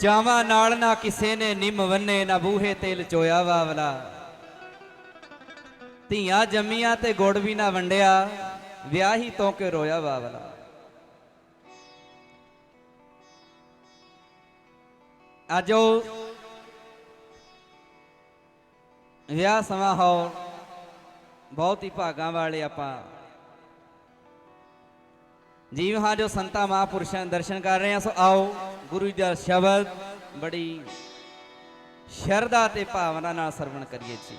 ਚਾਵਾਂ ਨਾਲ ਨਾ ਕਿਸੇ ਨੇ, ਨਿੰਮ ਵੰਨੇ ਨਾ ਬੂਹੇ ਤੇ ਲਚੋਇਆ ਵਾਵਲਾ। ਧੀਆਂ ਜੰਮੀਆਂ ਤੇ ਗੁੜ ਵੀ ਨਾ ਵੰਡਿਆ, ਵਿਆਹੀ ਤੋਂ ਕੇ ਰੋਇਆ ਵਾਵਲਾ। ਅੱਜ ਉਹ ਵਿਆਹ ਸਮਾਂ ਹੋ ਬਹੁਤ ਹੀ ਭਾਗਾਂ ਵਾਲੇ ਆਪਾਂ। ਜੀਵ ਹਾਂ ਜੋ ਸੰਤਾਂ, ਮਹਾਂਪੁਰਸ਼ਾਂ ਦੇ ਦਰਸ਼ਨ ਕਰ ਰਹੇ ਹਾਂ, ਸੋ ਆਓ ਗੁਰੂ ਜੀ ਦਾ ਸ਼ਬਦ ਬੜੀ ਸ਼ਰਧਾ ਤੇ ਭਾਵਨਾ ਨਾਲ ਸਰਵਣ ਕਰੀਏ ਜੀ।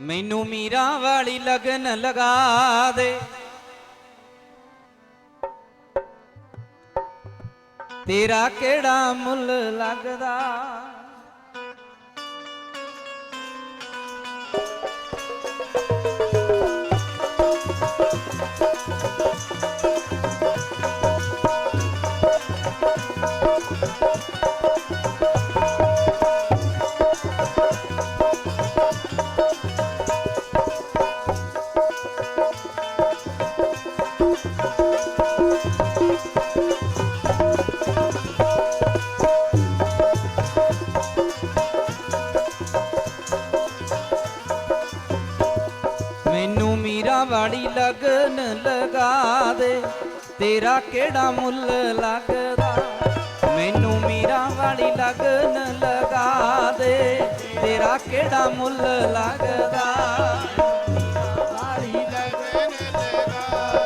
ਮੈਨੂੰ ਮੀਰਾਂ ਵਾਲੀ ਲਗਨ ਲਗਾ ਦੇ। ਤੇਰਾ ਕਿਹੜਾ ਮੁੱਲ ਲੱਗਦਾ? ਤੇਰਾ ਕਿਹੜਾ ਮੁੱਲ ਲੱਗਦਾ? ਮੈਨੂੰ ਮੀਰਾਂ ਵਾਲੀ ਲਗਨ ਲਗਾ ਦੇ। ਤੇਰਾ ਕਿਹੜਾ ਮੁੱਲ ਲੱਗਦਾ?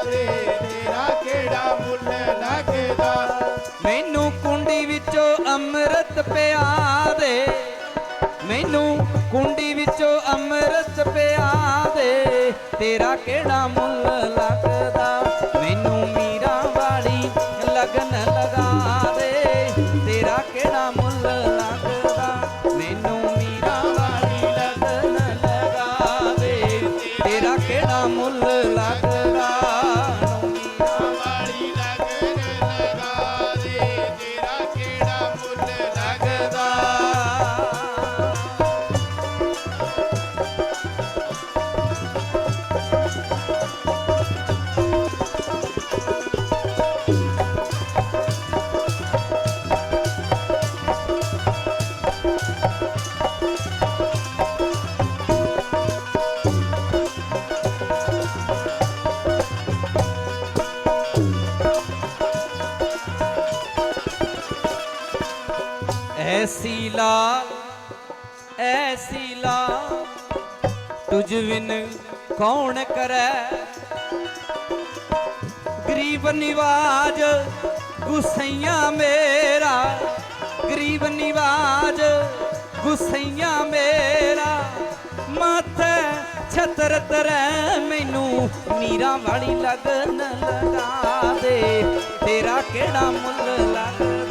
ਤੇਰਾ ਕਿਹੜਾ ਮੁੱਲ ਲੱਗਦਾ ਮੈਨੂੰ ਕੁੰਡੀ ਵਿੱਚੋਂ ਅੰਮ੍ਰਿਤ ਪਿਆ ਦੇ। ਮੈਨੂੰ ਕੁੰਡੀ ਵਿੱਚੋਂ ਅੰਮ੍ਰਿਤ ਪਿਆ ਦੇ। ਤੇਰਾ ਕਿਹੜਾ ਮੁੱਲ ਲੱਗਦਾ ਐਸੀ ਲਾਲ ਐਸੀ ਲਾਲ ਤੁਝ ਵਿਨ ਕੌਣ ਕਰੈ ਗਰੀਬ ਨਿਵਾਜ ਗੁਸਈਆ ਮੇਰਾ ਗਰੀਬ ਨਿਵਾਜ ਗੁਸਈਆ ਮੇਰਾ ਮਾਥੇ ਛਤਰ ਤਰੈ ਮੈਨੂੰ ਮੀਰਾ ਵਾਲੀ ਲਗਨ ਲਗਾ ਦੇ ਤੇਰਾ ਕਿਹੜਾ ਮੁੱਲ ਲੱਗਦਾ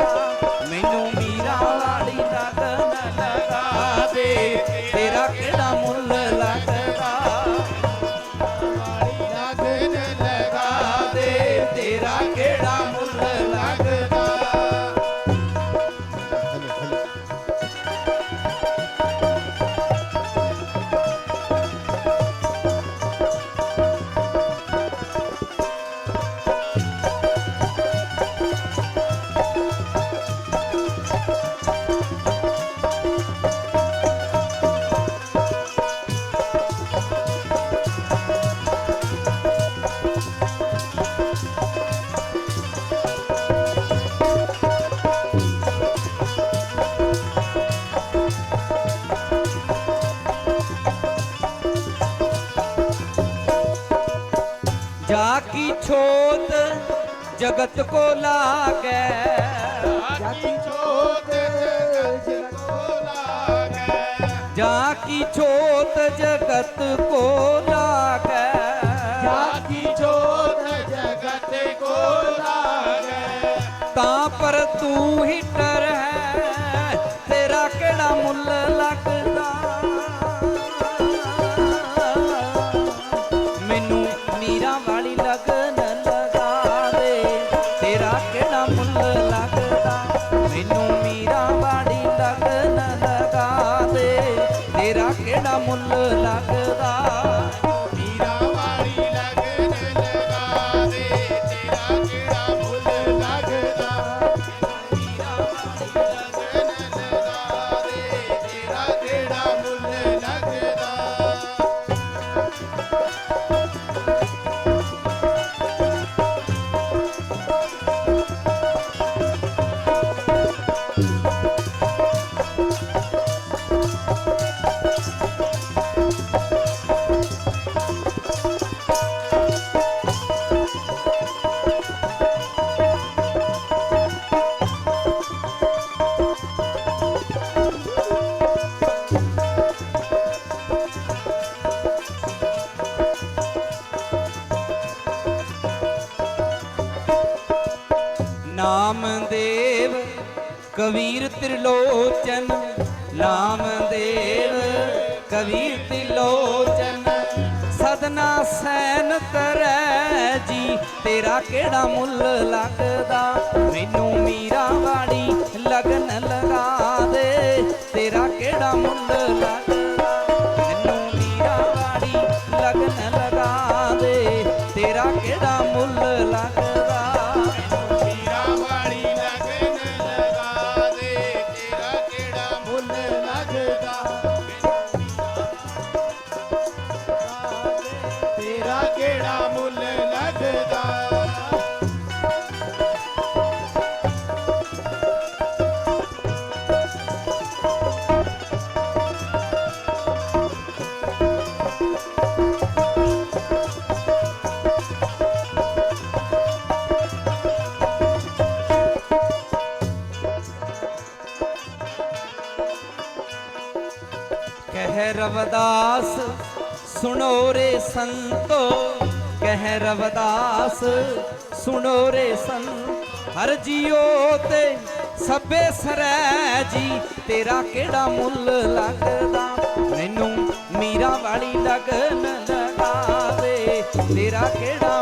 ਤੇਰਾ ਕੀ ਛੋਤ ਜਗਤ ਕੋ ਲਾਗੈ। ਜਾਤੀ ਛੋਟ ਜਗਤ ਕੋ ਲਾਗੈ। ਜਾ ਕੀ ਛੋਤ ਜਗਤ ਕੋ ਮੀਰਾ ਵਾਲੀ ਲਗਨ ਕਬੀਰ ਤ੍ਰਿਲੋਚਨ ਨਾਮਦੇਵ ਕਬੀਰ ਤ੍ਰਿਲੋਚਨ। ਸਦਨਾ ਸੈਨ ਕਰੈ ਜੀ, ਤੇਰਾ ਕਿਹੜਾ ਮੁੱਲ ਲੱਗਦਾ? ਮੈਨੂੰ ਮੀਰਾ ਵਾਲੀ ਲਗਨ ਲਗਾ ਦੇ, ਤੇਰਾ ਕਿਹੜਾ ਮੁੱਲ ਲੱਗਦਾ ਰਵਦਾਸ ਸੁਣੋ ਰੇ ਸੰਤੋ, ਕਹਿ ਰਵਦਾਸ। ਸੁਣੋ ਰੇ ਸੰਤ, ਹਰ ਜੀਓ ਤੇ ਸਭੇ ਸਰੈ ਜੀ ਤੇਰਾ ਕਿਹੜਾ ਮੁੱਲ ਲੱਗਦਾ? ਮੈਨੂੰ ਮੀਰਾ ਵਾਲੀ ਲਗਨ ਲਗਾ ਤੇਰਾ ਕਿਹੜਾ